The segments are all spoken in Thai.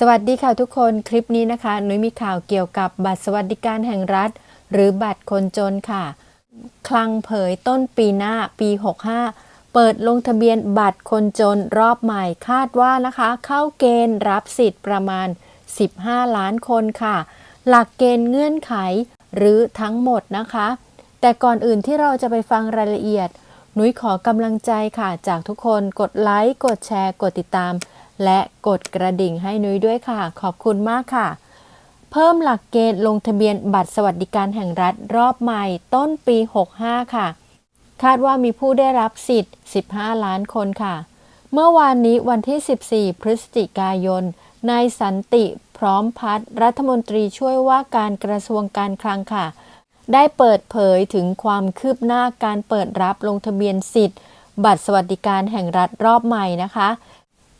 สวัสดีค่ะทุกคนคลิปนี้นะคะหนุ้ยมีข่าวเกี่ยวกับบัตรสวัสดิการแห่งรัฐ หรือบัตรคนจนค่ะ คลังเผยต้นปีหน้าปี 65 เปิดลงทะเบียนบัตรคนจนรอบใหม่คาดว่านะคะ เข้าเกณฑ์รับสิทธิ์ประมาณ 15 ล้านคนค่ะ หลักเกณฑ์เงื่อนไขหรือทั้งหมดนะคะ แต่ก่อนอื่นที่เราจะไปฟังรายละเอียดหนุ้ยขอกำลังใจค่ะ จากทุกคนกดไลค์กดแชร์ กดติดตาม และกดกระดิ่งให้นุ้ยด้วยค่ะ ขอบคุณมากค่ะ เพิ่มหลักเกณฑ์ลงทะเบียนบัตรสวัสดิการแห่งรัฐรอบใหม่ต้นปี 65 ค่ะ คาดว่ามีผู้ได้รับสิทธิ์ 15 ล้านคนค่ะ เมื่อวานนี้วันที่ 14 พฤศจิกายนนายสันติพร้อมพัฒน์รัฐมนตรีช่วยว่าการกระทรวงการคลังค่ะ ได้เปิดเผยถึงความคืบหน้าการเปิดรับลงทะเบียนสิทธิ์ บัตรสวัสดิการแห่งรัฐรอบใหม่นะคะ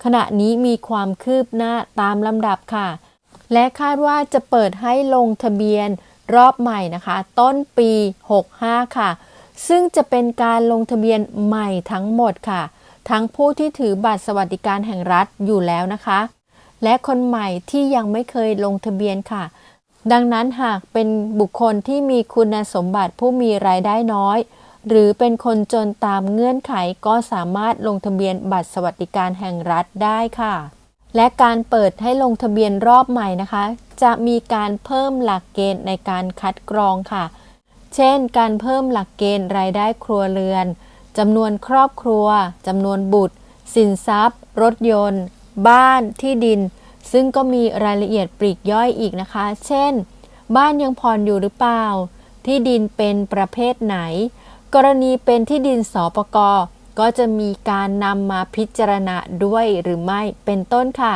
ขณะนี้มีความคืบหน้าตามลำดับค่ะ และคาดว่าจะเปิดให้ลงทะเบียนรอบใหม่นะคะ ต้นปี 65 ค่ะ ซึ่งจะเป็นการลงทะเบียนใหม่ทั้งหมดค่ะ ทั้งผู้ที่ถือบัตรสวัสดิการแห่งรัฐอยู่แล้วนะคะ และคนใหม่ที่ยังไม่เคยลงทะเบียนค่ะ ดังนั้นหากเป็นบุคคลที่มีคุณสมบัติผู้มีรายได้น้อย หรือเป็นคนจนตามเงื่อนไขก็สามารถลงทะเบียนบัตรสวัสดิการแห่งรัฐได้ค่ะ และการเปิดให้ลงทะเบียนรอบใหม่นะคะ จะมีการเพิ่มหลักเกณฑ์ในการคัดกรองค่ะ เช่น การเพิ่มหลักเกณฑ์รายได้ครัวเรือนจำนวนครอบครัวจำนวนบุตร สินทรัพย์ รถยนต์ บ้านที่ดิน ซึ่งก็มีรายละเอียดปลีกย่อยอีกนะคะ เช่น บ้านยังผ่อนอยู่หรือเปล่า ที่ดินเป็นประเภทไหน กรณีเป็นที่ดินสปกก็จะมีการนำมาพิจารณาด้วยหรือไม่เป็นต้นค่ะ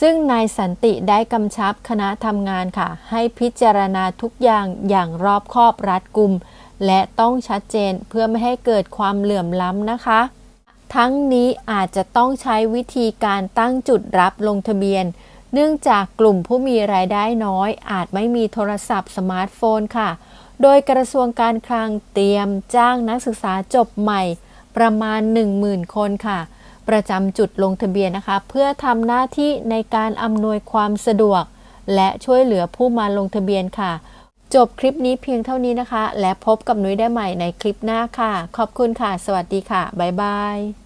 ซึ่งนายสันติได้กำชับคณะทำงานค่ะ ให้พิจารณาทุกอย่างอย่างรอบคอบรัดกุม และต้องชัดเจนเพื่อไม่ให้เกิดความเหลื่อมล้ำนะคะ ทั้งนี้อาจจะต้องใช้วิธีการตั้งจุดรับลงทะเบียน เนื่องจากกลุ่มผู้มีรายได้น้อย อาจไม่มีโทรศัพท์สมาร์ทโฟนค่ะ โดยกระทรวงการคลังเตรียมจ้างนักศึกษาจบใหม่ประมาณ 10,000 คนค่ะ ประจำจุดลงทะเบียนนะคะ เพื่อทำหน้าที่ในการอำนวยความสะดวก และช่วยเหลือผู้มาลงทะเบียนค่ะ จบคลิปนี้เพียงเท่านี้นะคะ และพบกับนุ้ยได้ใหม่ในคลิปหน้าค่ะ ขอบคุณค่ะ สวัสดีค่ะ บ๊ายบาย